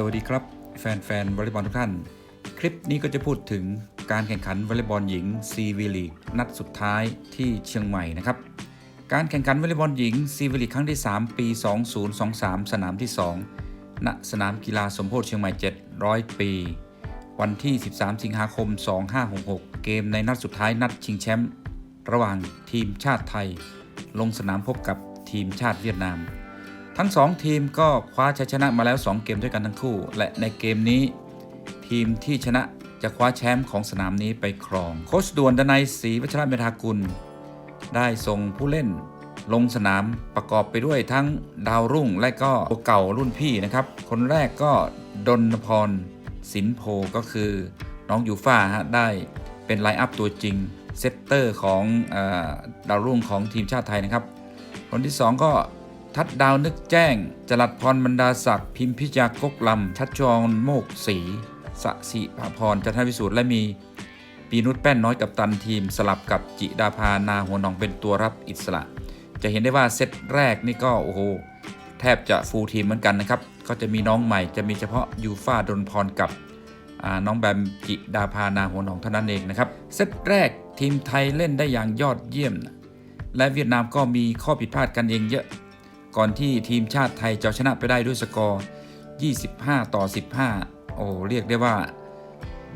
สวัสดีครับ แฟนๆวอลเลย์บอลทุกท่าน คลิปนี้ก็จะพูดถึงการแข่งขันวอลเลย์บอลหญิงซีวีลีกนัดสุดท้ายที่เชียงใหม่นะครับ การแข่งขันวอลเลย์บอลหญิงซีวีลีกครั้งที่ 3 ปี 2023 สนามที่ 2 ณสนามกีฬาสมโพธิเชียงใหม่ 700 ปี วันที่ 13 สิงหาคม 2566 เกมในนัดสุดท้ายนัดชิงแชมป์ระหว่างทีมชาติไทย ลงสนามพบกับทีมชาติเวียดนาม ทั้ง 2 ทีมก็คว้าชัยชนะมาแล้ว 2 เกมด้วยกันทั้งคู่ และในเกมนี้ ทีมที่ชนะจะคว้าแชมป์ของสนามนี้ไปครอง โค้ชด่วนดนัยศรีวัชระเมธากุล ได้ส่งผู้เล่นลงสนามประกอบไปด้วยทั้งดาวรุ่งและก็ตัวเก่ารุ่นพี่นะครับ คนแรกก็ดนพรสินโพก็คือน้องยูฟ่าฮะได้เป็นไลน์อัพตัวจริง เซตเตอร์ของอดาวรุ่งของทีมชาติไทยนะครับ คนที่ 2 ก็ ทัดดาวนึกแจ้ง จรัดพรบรรดาศักดิ์พิมพิจากกลำ ชัดจรโมกศรีสสิภาพรจันทวิสูตรและมี ปีนุชแป้นน้อยกับตันทีม สลับกับจิดาภานาหัวนองเป็นตัวรับอิสระ จะเห็นได้ว่าเซตแรกนี่ก็โอ้โหแทบจะฟูลทีมเหมือนกันนะครับ ก็จะมีน้องใหม่จะมีเฉพาะยูฟาดนพรกับน้องแบมจิดาภานาหัวนองเท่านั้นเองนะครับ เซตแรกทีมไทยเล่นได้อย่างยอดเยี่ยม และเวียดนามก็มีข้อผิดพลาดกันเองเยอะ ก่อนที่ทีมชาติไทยจะชนะไปได้ด้วยสกอร์ 25 ต่อ 15 โอ้เรียกได้ว่า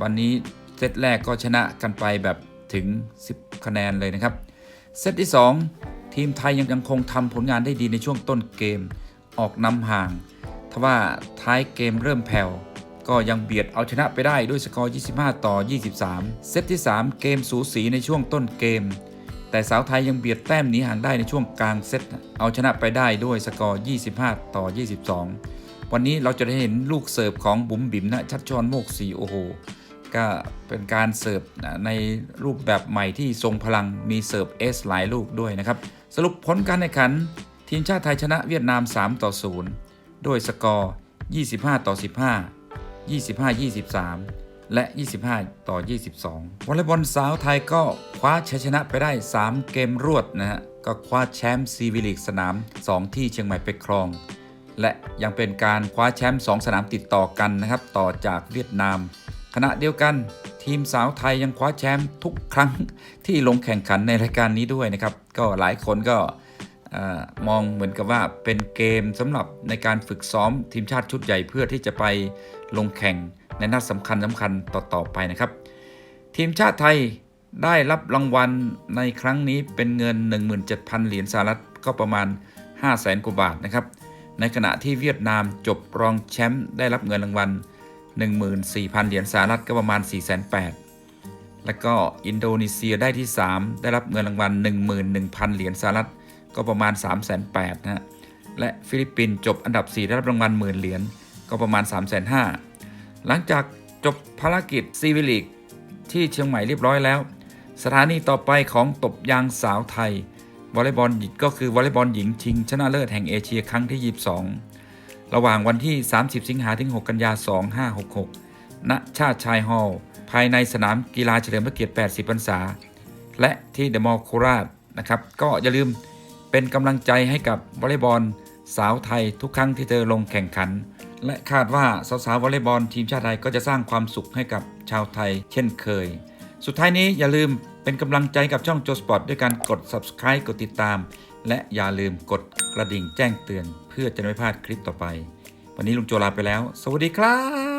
วันนี้เซตแรกก็ชนะกันไปแบบถึง 10 คะแนนเลยนะครับ เซตที่ 2 ทีมไทยยังยังคงทำผลงานได้ดีในช่วงต้นเกม ออกนำห่างทว่าท้ายเกมเริ่มแผ่วก็ยังเบียดเอาชนะไปได้ด้วยสกอร์ 25 ต่อ 23 เซตที่ 3 เกมสูสีในช่วงต้นเกม แต่สาวไทยยังเบียดแต้มหนีห่างได้ในช่วงกลางเซตเอาชนะไปได้ด้วยสกอร์ 25 ต่อ 22 วันนี้เราจะได้เห็นลูกเสิร์ฟของบุ๋มบิ๋มนะชัดชอนโมกสีโอโหก็เป็นการเสิร์ฟในรูปแบบใหม่ที่ทรงพลังมีเสิร์ฟเอสหลายลูกด้วยนะครับ สรุปผลการแข่งขัน ทีมชาติไทยชนะเวียดนาม 3 ต่อ 0 ด้วยสกอร์ 25 ต่อ 15 25 23 และ 25 ต่อ 22 วอลเลย์บอลสาวไทยก็คว้าชัยชนะไปได้ 3 เกมรวดนะฮะ ก็คว้าแชมป์ซีวิลีกสนาม 2 ที่เชียงใหม่ไปครอง และยังเป็นการคว้าแชมป์2สนามติดต่อกันนะครับ ต่อจากเวียดนาม ขณะเดียวกันทีมสาวไทยยังคว้าแชมป์ทุกครั้งที่ลงแข่งขันในรายการนี้ด้วยนะครับ ก็หลายคนก็มองเหมือนกับว่าเป็นเกมสำหรับในการฝึกซ้อมทีมชาติชุดใหญ่เพื่อที่จะไปลงแข่ง ในนัดสำคัญสำคัญต่อๆไปนะครับ ทีมชาติไทยได้รับรางวัลในครั้งนี้เป็นเงิน 17,000 เหรียญสหรัฐก็ประมาณ 500,000กว่าบาทนะครับ ในขณะที่เวียดนามจบรองแชมป์ได้รับเงินรางวัล 14,000 เหรียญสหรัฐก็ประมาณ 4,800แล้วก็อินโดนีเซียได้ที่ 3 ได้รับเงินรางวัล 11,000 เหรียญสหรัฐก็ประมาณ 3,800นะฮะ และฟิลิปปินส์จบอันดับ 4 ได้รับรางวัลหมื่นเหรียญก็ประมาณ 3,500 หลังจากจบภารกิจซีวิลิกที่เชียงใหม่เรียบร้อยแล้ว สถานีต่อไปของตบยางสาวไทยวอลเลย์บอลหญิงก็คือวอลเลย์บอลหญิงชิงชนะเลิศแห่งเอเชียครั้งที่ 22 ระหว่างวันที่ 30 สิงหาถึง 6 กันยา 2566 ณ ชาติชายฮอลล์ภายในสนามกีฬาเฉลิมพระเกียรติ 80 พรรษา และที่เดอะมอลล์โคราชนะครับ ก็อย่าลืมเป็นกำลังใจให้กับวอลเลย์บอล สาวไทยทุกครั้งที่เธอลงแข่งขัน และคาดว่าสาวๆวอลเลย์บอลทีมชาติไทยก็จะสร้างความสุขให้กับชาวไทย เช่นเคย สุดท้ายนี้อย่าลืมเป็นกำลังใจกับช่องโจสปอร์ตด้วยการกด subscribe กดติดตาม และอย่าลืมกดกระดิ่งแจ้งเตือน เพื่อจะไม่พลาดคลิปต่อไป วันนี้ลุงโจลาไปแล้ว สวัสดีครับ